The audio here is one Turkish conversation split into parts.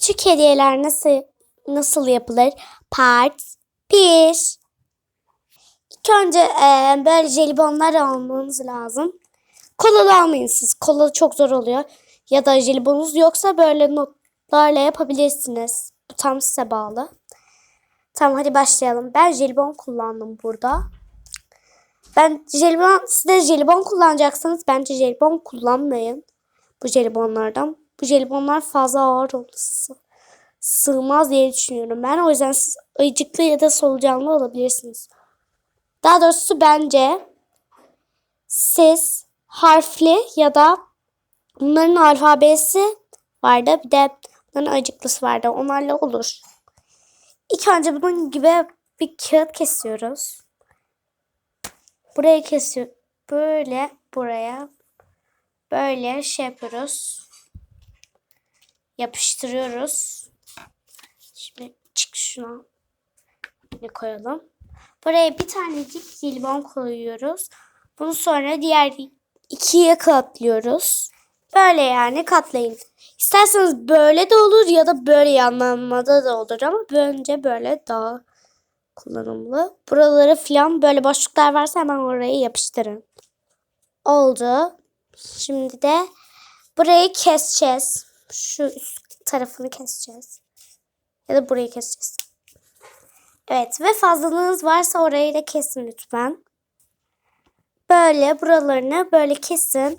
Küçük hediyeler nasıl nasıl yapılır? Part 1 İlk önce eee, böyle jelibonlar almanız lazım. Kolalı almayın siz. Kolalı çok zor oluyor. Ya da jelibonunuz yoksa böyle notlarla yapabilirsiniz. Bu tam size bağlı. Tamam hadi başlayalım. Ben jelibon kullandım burada. Ben jelibon, siz de jelibon kullanacaksanız bence jelibon kullanmayın. Bu jelibonlardan. Bu jelibonlar fazla ağır. Sı- Sığmaz diye düşünüyorum ben. O yüzden siz ayıcıklı ya da solucanlı olabilirsiniz. Daha doğrusu bence siz harfli ya da bunların alfabesi vardı. Bir de bunların ayıcıklısı vardı. Onlarla olur. İlk önce bunun gibi bir kağıt kesiyoruz. Buraya kesiyor. Böyle buraya böyle şey yapıyoruz. Yapıştırıyoruz. Şimdi çık şuna. Ne koyalım. Buraya bir tanecik jelibon koyuyoruz. Bunu sonra diğer ikiye katlıyoruz. Böyle yani katlayın. İsterseniz böyle de olur ya da böyle yanlanmada da olur ama bence böyle daha kullanımlı. Buraları falan böyle boşluklar varsa hemen oraya yapıştırın. Oldu. Şimdi de burayı keseceğiz. Şu üst tarafını keseceğiz. Ya da burayı keseceğiz. Evet ve fazlalığınız varsa orayı da kesin lütfen. Böyle buralarını böyle kesin.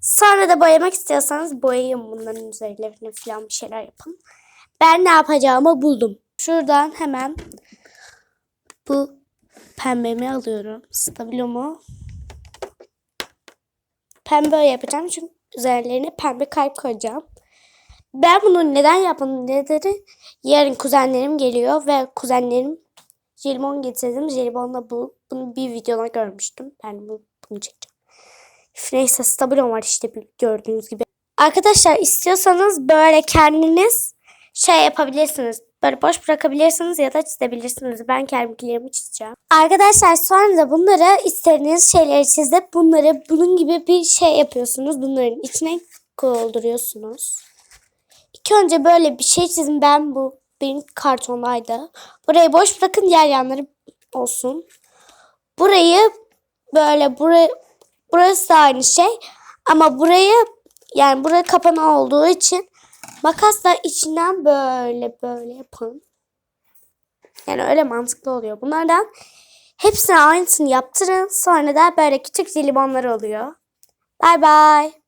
Sonra da boyamak istiyorsanız boyayın bunların üzerlerine falan bir şeyler yapın. Ben ne yapacağımı buldum. Şuradan hemen bu pembemi alıyorum. Stabilomu. Pembe yapacağım çünkü üzerlerine pembe kalp koyacağım. Ben bunu neden yapmadım nedeni yarın kuzenlerim geliyor ve kuzenlerim jelibon getirdim. Jelibonla bu, bunu bir videoda görmüştüm. Ben bu, bunu çekeceğim. Neyse stabilom var işte gördüğünüz gibi. Arkadaşlar istiyorsanız böyle kendiniz şey yapabilirsiniz. Böyle boş bırakabilirsiniz ya da çizebilirsiniz. Ben kendimkilerimi çizeceğim. Arkadaşlar sonra da bunları istediğiniz şeyleri çizip bunları bunun gibi bir şey yapıyorsunuz. Bunların içine dolduruyorsunuz. Önce böyle bir şey çizin. Ben bu benim kartondaydı. Burayı boş bırakın diğer yanları olsun. Burayı böyle buraya burası da aynı şey. Ama burayı yani buraya kapana olduğu için makasla içinden böyle böyle yapın. Yani öyle mantıklı oluyor. Bunlardan hepsine aynısını yaptırın. Sonra da böyle küçük jelibonlar oluyor. Bay bay.